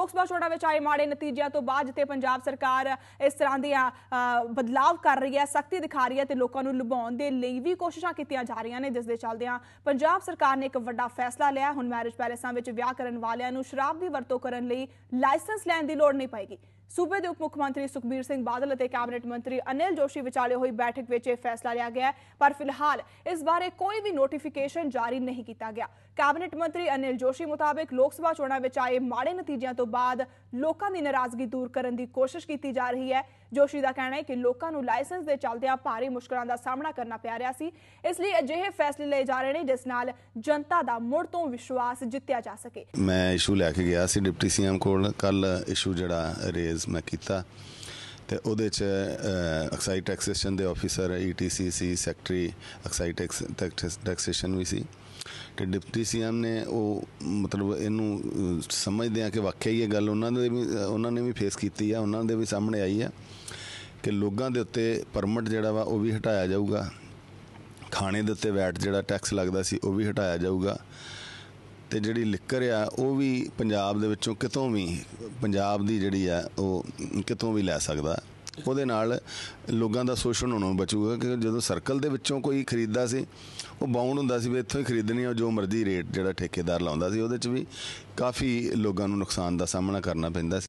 ਲੋਕ ਸਭਾ ਚੋਣਾਂ ਵਿੱਚ ਆਏ ਮਾੜੇ ਨਤੀਜਿਆਂ ਤੋਂ ਬਾਅਦ ਜਿੱਥੇ ਪੰਜਾਬ ਸਰਕਾਰ ਇਸ ਤਰ੍ਹਾਂ ਦੀਆਂ ਅ, ਬਦਲਾਵ ਕਰ ਰਹੀ ਹੈ ਸਖਤੀ ਦਿਖਾ ਰਹੀ ਹੈ ਤੇ ਲੋਕਾਂ ਨੂੰ ਲੁਭਾਉਣ ਦੇ ਲਈ ਵੀ ਕੋਸ਼ਿਸ਼ਾਂ ਕੀਤੀਆਂ ਜਾ ਰਹੀਆਂ ਨੇ ਜਿਸ ਦੇ ਚੱਲਦਿਆਂ ਪੰਜਾਬ ਸਰਕਾਰ ਨੇ ਇੱਕ ਵੱਡਾ ਫੈਸਲਾ ਲਿਆ। ਹੁਣ ਮੈਰਿਜ ਪੈਲੇਸਾਂ ਵਿੱਚ ਵਿਆਹ ਕਰਨ ਵਾਲਿਆਂ ਨੂੰ ਸ਼ਰਾਬ ਦੀ ਵਰਤੋਂ ਕਰਨ ਲਈ ਲਾਇਸੈਂਸ ਲੈਣ ਦੀ ਲੋੜ ਨਹੀਂ ਪਏਗੀ। ਸੂਬੇ ਦੇ ਉਪ ਮੁੱਖ ਮੰਤਰੀ ਸੁਖਬੀਰ ਸਿੰਘ ਬਾਦਲ ਅਤੇ ਕੈਬਨਿਟ ਮੰਤਰੀ ਅਨਿਲ ਜੋਸ਼ੀ ਵਿਚਾਲੇ ਹੋਈ ਬੈਠਕ ਵਿੱਚ ਇਹ ਫੈਸਲਾ ਲਿਆ ਗਿਆ ਪਰ ਫਿਲਹਾਲ ਇਸ ਬਾਰੇ ਕੋਈ ਵੀ ਨੋਟੀਫਿਕੇਸ਼ਨ ਜਾਰੀ ਨਹੀਂ ਕੀਤਾ ਗਿਆ। ਕੈਬਨਿਟ ਮੰਤਰੀ ਅਨਿਲ ਜੋਸ਼ੀ ਮੁਤਾਬਕ ਲੋਕ ਸਭਾ ਚੋਣਾਂ ਵਿੱਚ ਆਏ ਮਾੜੇ ਨਤੀਜਿਆਂ ਤੋਂ ਬਾਅਦ ਲੋਕਾਂ ਦੀ ਨਾਰਾਜ਼ਗੀ ਦੂਰ ਕਰਨ ਦੀ ਕੋਸ਼ਿਸ਼ ਕੀਤੀ ਜਾ ਰਹੀ ਹੈ। ਜੋਸ਼ੀ ਦਾ ਕਹਿਣਾ ਹੈ ਕਿ ਲੋਕਾਂ ਨੂੰ ਲਾਇਸੈਂਸ ਦੇ ਚੱਲਦਿਆਂ ਭਾਰੀ ਮੁਸ਼ਕਲਾਂ ਦਾ ਸਾਹਮਣਾ ਕਰਨਾ ਪੈ ਰਿਹਾ ਸੀ। ਇਸ ਲਈ ਅਜਿਹੇ ਫੈਸਲੇ ਲਏ ਜਾ ਰਹੇ ਨੇ, ਜਿਸ ਨਾਲ ਜਨਤਾ ਦਾ ਮੁੜ ਤੋਂ ਵਿਸ਼ਵਾਸ ਜਿੱਤਿਆ ਜਾ ਸਕੇ। ਮੈਂ ਇਸ਼ੂ ਲੈ ਕੇ ਗਿਆ ਸੀ ਡਿਪਟੀ ਸੀਐਮ ਕੋਲ। ਕੱਲ ਇਸ਼ੂ ਜਿਹੜਾ ਰੇਜ਼ ਮੈਂ ਕੀਤਾ। ਤੇ ਉਹਦੇ ਚ ਐਕਸਾਈਜ਼ ਟੈਕਸੇਸ਼ਨ ਦੇ ਆਫੀਸਰ ਈਟੀਸੀ ਸੀ ਸੈਕਟਰੀ ਐਕਸਾਈਜ਼ ਟੈਕਸੇਸ਼ਨ ਵੀ ਸੀ। ਤੇ ਡਿਪਟੀ ਸੀਐਮ ਨੇ ਉਹ ਮਤਲਬ ਇਹਨੂੰ ਸਮਝਦੇ ਆ ਕਿ ਵਾਕਿਆ ਹੀ ਇਹ ਗੱਲ ਉਹਨਾਂ ਦੇ ਵੀ ਉਹਨਾਂ ਨੇ ਵੀ ਫੇਸ ਕੀਤੀ ਆ, ਉਹਨਾਂ ਦੇ ਵੀ ਸਾਹਮਣੇ ਆਈ ਆ ਕਿ ਲੋਕਾਂ ਦੇ ਉੱਤੇ ਪਰਮਿਟ ਜਿਹੜਾ ਵਾ ਉਹ ਵੀ ਹਟਾਇਆ ਜਾਊਗਾ। ਖਾਣੇ ਦੇ ਉੱਤੇ ਵੈਟ ਜਿਹੜਾ ਟੈਕਸ ਲੱਗਦਾ ਸੀ ਉਹ ਵੀ ਹਟਾਇਆ ਜਾਊਗਾ। ਤੇ ਜਿਹੜੀ ਲਿਕਰ ਆ, ਉਹ ਵੀ ਪੰਜਾਬ ਦੇ ਵਿੱਚੋਂ ਕਿਤੋਂ ਵੀ, ਪੰਜਾਬ ਦੀ ਜਿਹੜੀ ਆ, ਉਹ ਕਿਤੋਂ ਵੀ ਲੈ ਸਕਦਾ। ਉਹਦੇ ਨਾਲ ਲੋਕਾਂ ਦਾ ਸ਼ੋਸ਼ਣ ਹੋਣੋਂ ਬਚੂਗਾ ਕਿ ਜਦੋਂ ਸਰਕਲ ਦੇ ਵਿੱਚੋਂ ਕੋਈ ਖਰੀਦਦਾ ਸੀ, ਉਹ ਬਾਉਂਡ ਹੁੰਦਾ ਸੀ ਵੀ ਇੱਥੋਂ ਹੀ ਖਰੀਦਣੀ ਆ ਜੋ ਮਰਜ਼ੀ ਰੇਟ ਜਿਹੜਾ ਠੇਕੇਦਾਰ ਲਾਉਂਦਾ ਸੀ, ਉਹਦੇ ਚ ਵੀ ਕਾਫੀ ਲੋਕਾਂ ਨੂੰ ਨੁਕਸਾਨ ਦਾ ਸਾਹਮਣਾ ਕਰਨਾ ਪੈਂਦਾ ਸੀ।